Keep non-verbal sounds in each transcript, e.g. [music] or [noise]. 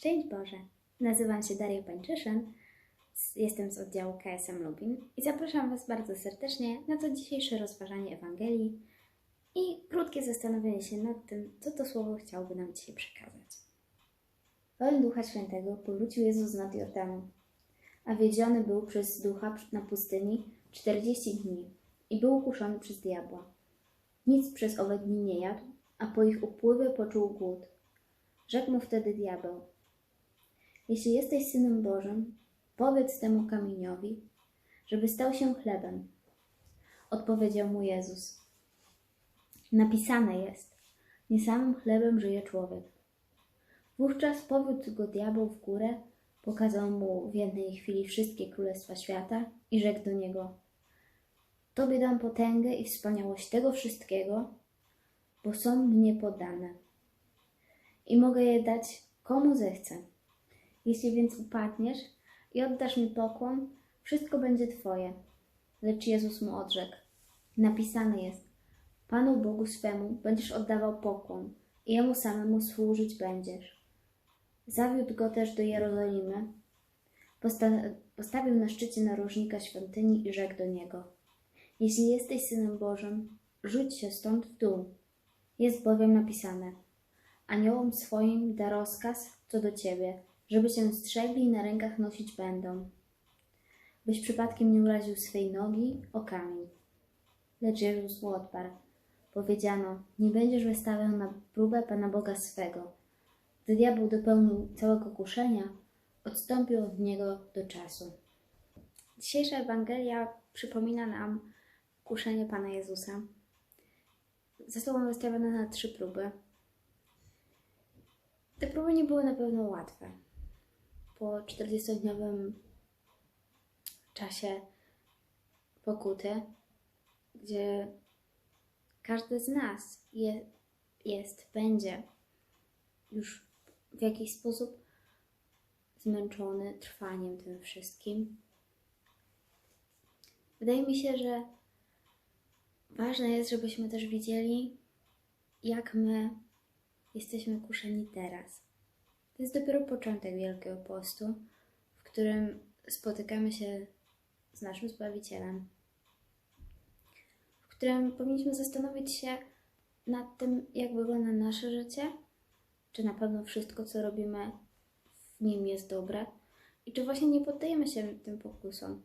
Szczęść Boże! Nazywam się Daria Pańczyszyn, jestem z oddziału KSM Lubin i zapraszam Was bardzo serdecznie na to dzisiejsze rozważanie Ewangelii i krótkie zastanowienie się nad tym, co to słowo chciałby nam dzisiaj przekazać. Pełen Ducha Świętego powrócił Jezus nad Jordanem, a wiedziony był przez Ducha na pustyni 40 dni i był ukuszony przez diabła. Nic przez owe dni nie jadł, a po ich upływie poczuł głód. Rzekł mu wtedy diabeł: Jeśli jesteś synem Bożym, powiedz temu kamieniowi, żeby stał się chlebem. Odpowiedział mu Jezus: Napisane jest: Nie samym chlebem żyje człowiek. Wówczas powiódł go diabeł w górę, pokazał mu w jednej chwili wszystkie królestwa świata i rzekł do niego: Tobie dam potęgę i wspaniałość tego wszystkiego, bo są mnie podane i mogę je dać komu zechcę. Jeśli więc upadniesz i oddasz mi pokłon, wszystko będzie Twoje. Lecz Jezus mu odrzekł: Napisane jest: Panu Bogu swemu będziesz oddawał pokłon i jemu samemu służyć będziesz. Zawiódł go też do Jerozolimy, posta- postawił na szczycie narożnika świątyni i rzekł do niego: Jeśli jesteś synem Bożym, rzuć się stąd w dół. Jest bowiem napisane: Aniołom swoim da rozkaz co do ciebie, żeby cię strzegli i na rękach nosić będą, byś przypadkiem nie uraził swej nogi o kamień. Lecz Jezus mu odparł. Powiedziano, nie będziesz wystawiał na próbę Pana Boga swego. Gdy diabeł dopełnił całego kuszenia, odstąpił od niego do czasu. Dzisiejsza Ewangelia przypomina nam kuszenie Pana Jezusa. Zostało wystawione na trzy próby. Te próby nie były na pewno łatwe. Po 40-dniowym czasie pokuty, gdzie każdy z nas je, jest, będzie już w jakiś sposób zmęczony trwaniem tym wszystkim. Wydaje mi się, że ważne jest, żebyśmy też widzieli, jak my jesteśmy kuszeni teraz. To jest dopiero początek Wielkiego Postu, w którym spotykamy się z naszym Zbawicielem, w którym powinniśmy zastanowić się nad tym, jak wygląda nasze życie, czy na pewno wszystko, co robimy w nim jest dobre i czy właśnie nie poddajemy się tym pokusom.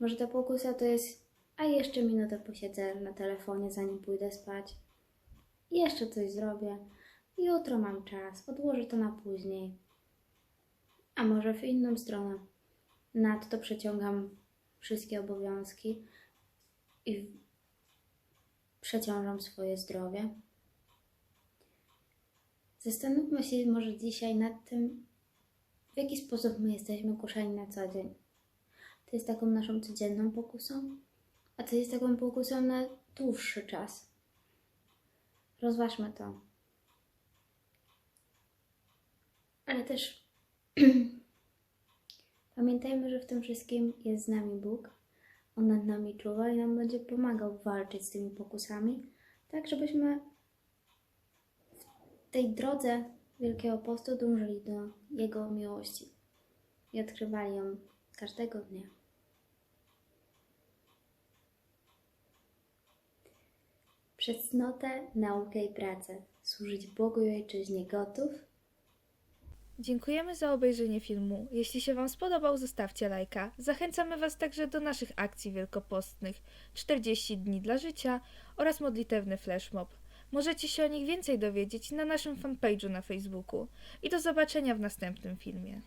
Może ta pokusa to jest, a jeszcze minutę posiedzę na telefonie, zanim pójdę spać. Jeszcze coś zrobię. Jutro mam czas, odłożę to na później. A może w inną stronę. Nadto przeciągam wszystkie obowiązki i przeciążam swoje zdrowie. Zastanówmy się może dzisiaj nad tym, w jaki sposób my jesteśmy kuszeni na co dzień. To jest taką naszą codzienną pokusą, a to jest taką pokusą na dłuższy czas. Rozważmy to. Ale też [clears throat] pamiętajmy, że w tym wszystkim jest z nami Bóg. On nad nami czuwa i nam będzie pomagał walczyć z tymi pokusami, tak żebyśmy w tej drodze Wielkiego Postu dążyli do Jego miłości i odkrywali ją każdego dnia. Przez cnotę, naukę i pracę służyć Bogu i Ojczyźnie gotów? Dziękujemy za obejrzenie filmu. Jeśli się Wam spodobał, zostawcie lajka. Zachęcamy Was także do naszych akcji wielkopostnych 40 dni dla życia oraz modlitewny flashmob. Możecie się o nich więcej dowiedzieć na naszym fanpage'u na Facebooku. I do zobaczenia w następnym filmie.